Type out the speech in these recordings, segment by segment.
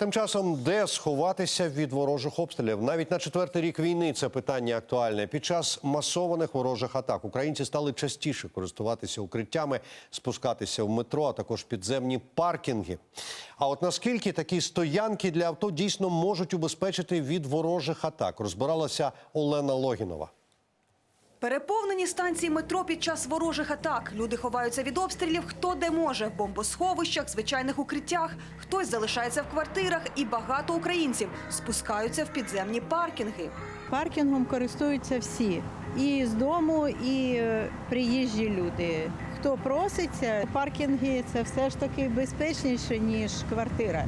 Тим часом, де сховатися від ворожих обстрілів? Навіть на четвертий рік війни це питання актуальне. Під час масованих ворожих атак українці стали частіше користуватися укриттями, спускатися в метро, а також підземні паркінги. А от наскільки такі стоянки для авто дійсно можуть убезпечити від ворожих атак, розбиралася Олена Логінова. Переповнені станції метро під час ворожих атак. Люди ховаються від обстрілів хто де може в бомбосховищах, звичайних укриттях. Хтось залишається в квартирах, і багато українців спускаються в підземні паркінги. Паркінгом користуються всі. І з дому, і е, приїжджі люди. Хто проситься, паркінги це все ж таки безпечніше, ніж квартира.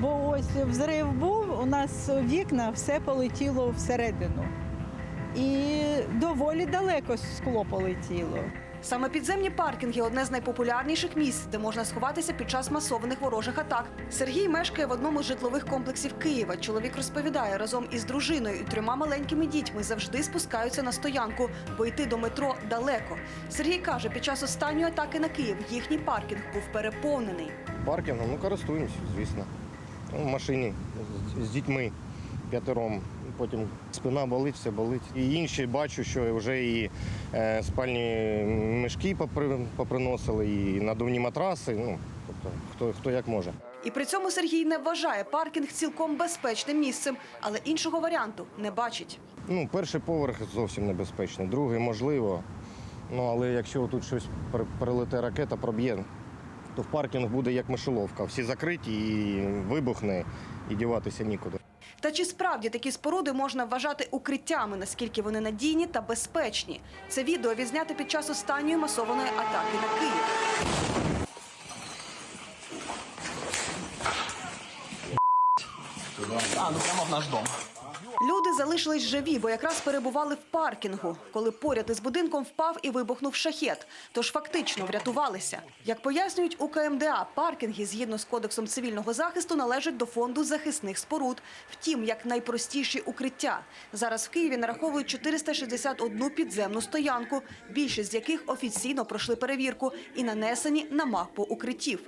Бо ось взрив був, у нас вікна все полетіло всередину. І доволі далеко скло полетіло. Саме підземні паркінги одне з найпопулярніших місць, де можна сховатися під час масованих ворожих атак. Сергій мешкає в одному з житлових комплексів Києва. Чоловік розповідає, разом із дружиною і трьома маленькими дітьми завжди спускаються на стоянку, бо йти до метро далеко. Сергій каже, під час останньої атаки на Київ їхній паркінг був переповнений. Паркінгом, ну користуємося, звісно. Ну, в машині з, з дітьми п'ятером. Потім спина болить, все болить. І інші бачу, що вже і е, спальні мішки попри, поприносили, і надувні матраси. Ну, тобто, хто, хто як може. І при цьому Сергій не вважає паркінг цілком безпечним місцем, але іншого варіанту не бачить. Ну, перший поверх зовсім небезпечний, другий можливо. Ну, але якщо тут щось прилете ракета, проб'є, то в паркінг буде як мишеловка. Всі закриті і вибухне, і діватися нікуди. Та чи справді такі споруди можна вважати укриттями, наскільки вони надійні та безпечні? Це відео відзняте під час останньої масованої атаки на Київ. А, ну прямо в наш дом. Люди залишились живі, бо якраз перебували в паркінгу, коли поряд із будинком впав і вибухнув шахет. Тож фактично врятувалися. Як пояснюють у КМДА, паркінги згідно з кодексом цивільного захисту належать до фонду захисних споруд. Втім, як найпростіші укриття. Зараз в Києві нараховують 461 підземну стоянку, більшість з яких офіційно пройшли перевірку і нанесені на мапу укриттів.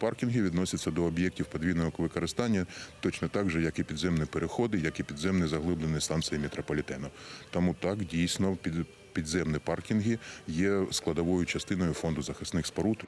Паркінги відносяться до об'єктів подвійного використання точно так же, як і підземні переходи, як і підземні заглиблені станції метрополітену. Тому так дійсно під, підземні паркінги є складовою частиною фонду захисних споруд.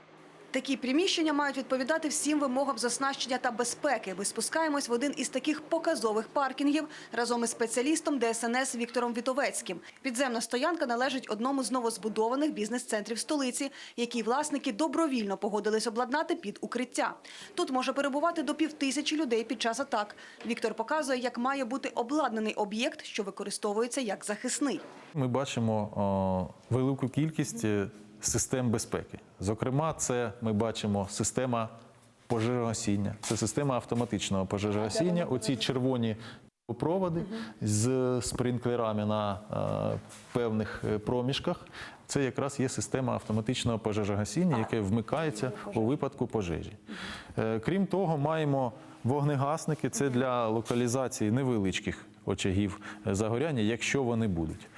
Такі приміщення мають відповідати всім вимогам з оснащення та безпеки. Ми спускаємось в один із таких показових паркінгів разом із спеціалістом ДСНС Віктором Вітовецьким. Підземна стоянка належить одному з новозбудованих бізнес-центрів столиці, які власники добровільно погодились обладнати під укриття. Тут може перебувати до півтисячі людей під час атак. Віктор показує, як має бути обладнаний об'єкт, що використовується як захисний. Ми бачимо о, велику кількість е, систем безпеки. Зокрема, це ми бачимо система пожежогасіння, це система автоматичного пожежогасіння. Оці червоні проводи з спринклерами на е, певних е, проміжках. Це якраз є система автоматичного пожежогасіння, яке вмикається у випадку пожежі. Е, Крім того, маємо вогнегасники. Це для локалізації невеличких очагів е, загоряння, якщо вони будуть. Е,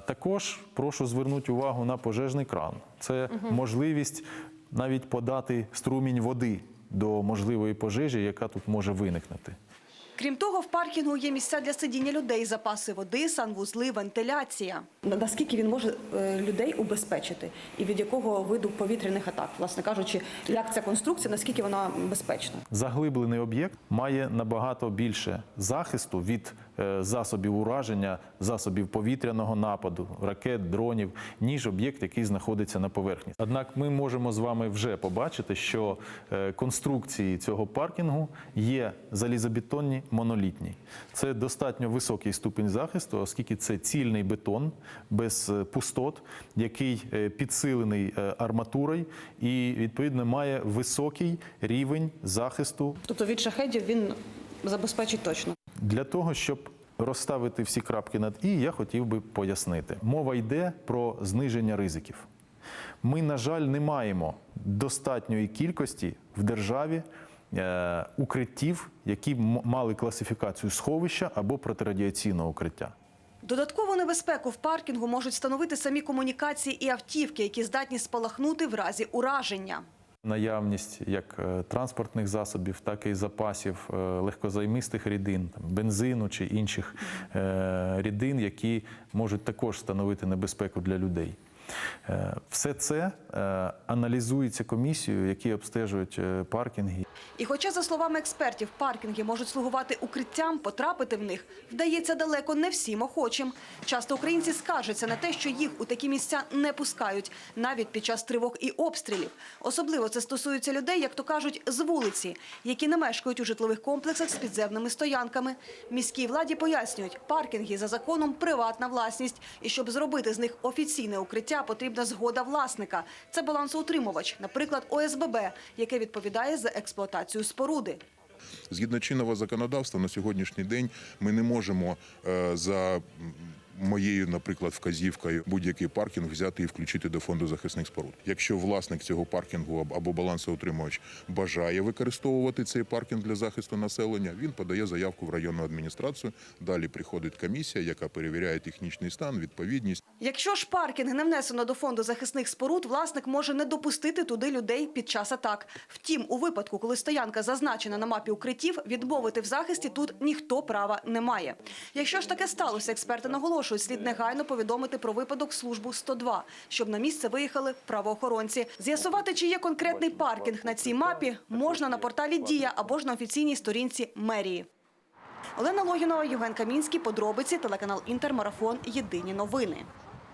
Також прошу звернути увагу на пожежний кран. Це можливість навіть подати струмінь води до можливої пожежі, яка тут може виникнути. Крім того, в паркінгу є місця для сидіння людей, запаси води, санвузли, вентиляція. Наскільки він може е, людей убезпечити, і від якого виду повітряних атак, власне кажучи, як ця конструкція, наскільки вона безпечна? Заглиблений об'єкт має набагато більше захисту від засобів ураження, засобів повітряного нападу, ракет, дронів, ніж об'єкт, який знаходиться на поверхні. Однак ми можемо з вами вже побачити, що е, конструкції цього паркінгу є залізобетонні монолітні. Це достатньо високий ступінь захисту, оскільки це цільний бетон без е, пустот, який е, підсилений е, арматурою і відповідно має високий рівень захисту Тобто від шахедів він забезпечить точно. Для того, щоб розставити всі крапки над і, я хотів би пояснити. Мова йде про зниження ризиків. Ми, на жаль, не маємо достатньої кількості в державі е, укриттів, які мали класифікацію сховища або протирадіаційного укриття. Додаткову небезпеку в паркінгу можуть становити самі комунікації і автівки, які здатні спалахнути в разі ураження. Наявність як е, транспортних засобів, так і запасів е, легкозаймистих рідин, там, бензину чи інших е, рідин, які можуть також становити небезпеку для людей. Е, Все це е, аналізується комісією, які обстежують е, паркінги. І хоча, за словами експертів, паркінги можуть слугувати укриттям, потрапити в них вдається далеко не всім охочим. Часто українці скаржаться на те, що їх у такі місця не пускають, навіть під час тривог і обстрілів. Особливо це стосується людей, як то кажуть, з вулиці, які не мешкають у житлових комплексах з підземними стоянками. Міській владі пояснюють, паркінги за законом приватна власність, і щоб зробити з них офіційне укриття, потрібна згода власника. Це балансоутримувач, наприклад, ОСББ, яке відповідає за експлуатацію споруди. Згідно чинного законодавства, на сьогоднішній день ми не можемо е, за моєю, наприклад, вказівкою будь-який паркінг взяти і включити до фонду захисних споруд. Якщо власник цього паркінгу або балансоутримувач бажає використовувати цей паркінг для захисту населення, він подає заявку в районну адміністрацію. Далі приходить комісія, яка перевіряє технічний стан, відповідність. Якщо ж паркінг не внесено до фонду захисних споруд, власник може не допустити туди людей під час атак. Втім, у випадку, коли стоянка зазначена на мапі укриттів, відмовити в захисті тут ніхто права не має. Якщо ж таке сталося, експерти наголошують, слід негайно повідомити про випадок службу 102, щоб на місце виїхали правоохоронці. З'ясувати, чи є конкретний паркінг на цій мапі, можна на порталі Дія або ж на офіційній сторінці мерії. Олена Логінова, Євген Камінський, подробиці, телеканал Інтермарафон. Єдині новини.